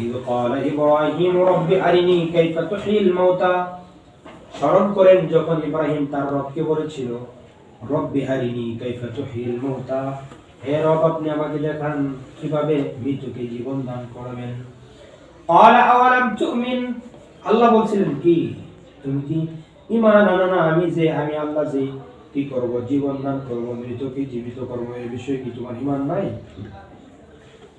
إذ قال إبراهيم رب أرني كيف تحيي الموتى স্মরণ করেন যখন ইব্রাহিম তার রবকে বলেছিল রব্বি আরিনি কাইফা তুহিল মৌতা হে রব আপনি আমাকে দেখান কিভাবে মৃত্যুকে জীবন দান করবেন قال أولم تؤمن আল্লাহ বলছিলেন কি তুমি কি ইমান আনো না আমি যে আমি আল্লাহ যে কি করব জীবন দান করব মৃতকে জীবিত করব এই বিষয়ে কি তোমার ইমান নাই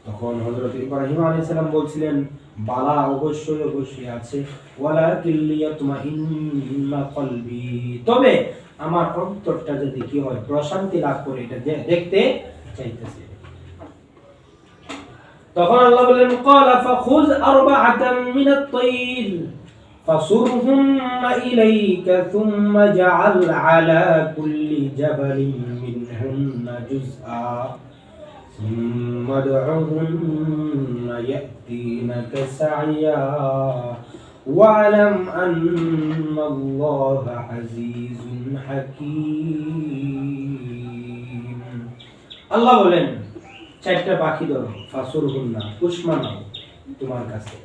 তখন হযরত ইব্রাহিম আলাইহিস সালাম বলছিলেন বালা অবশ্যই অবশ্যই আছে ওয়ালা কিল্লিয়াতমাইন্না কলবি তবে আমার অন্তরটা যদি কি হয় প্রশান্তি লাভ করে এটা দে- দেখতে চাইতেছে তখন আল্লাহ বলেন ক্বালা ফাখুয আরবাআতাম মিনাত তাইর فصرهن إليك ثم جعل على كل جبل منهن جزءا ثم ادعهن يأتينك سعيا واعلم أن الله عزيز حكيم আল্লাহ বলেন চারটা পাখি ধরো ফাসুর হুন্না উষ্মা নাও তোমার কাছে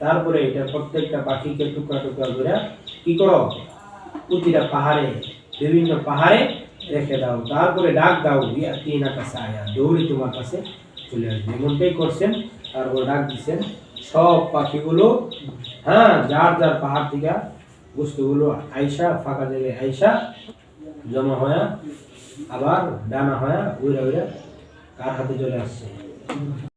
তারপরে এটা প্রত্যেকটা পাখিকে টুকরা টুকরা করে কি করো প্রতিটা পাহাড়ে বিভিন্ন পাহাড়ে রেখে দাও তারপরে ডাক দাও ইয়া তিনা কাছে আয়া, দৌড়ি তোমার কাছে চলে আসবে। এমনটাই করছেন, তারপর ডাক দিচ্ছেন, সব পাখিগুলো হ্যাঁ যার যার পাহাড় থেকে বস্তুগুলো আইসা, ফাঁকা জায়গায় আইসা, জমা হয়া, আবার ডানা হয়া, উড়ে উড়ে কার হাতে চলে আসছে?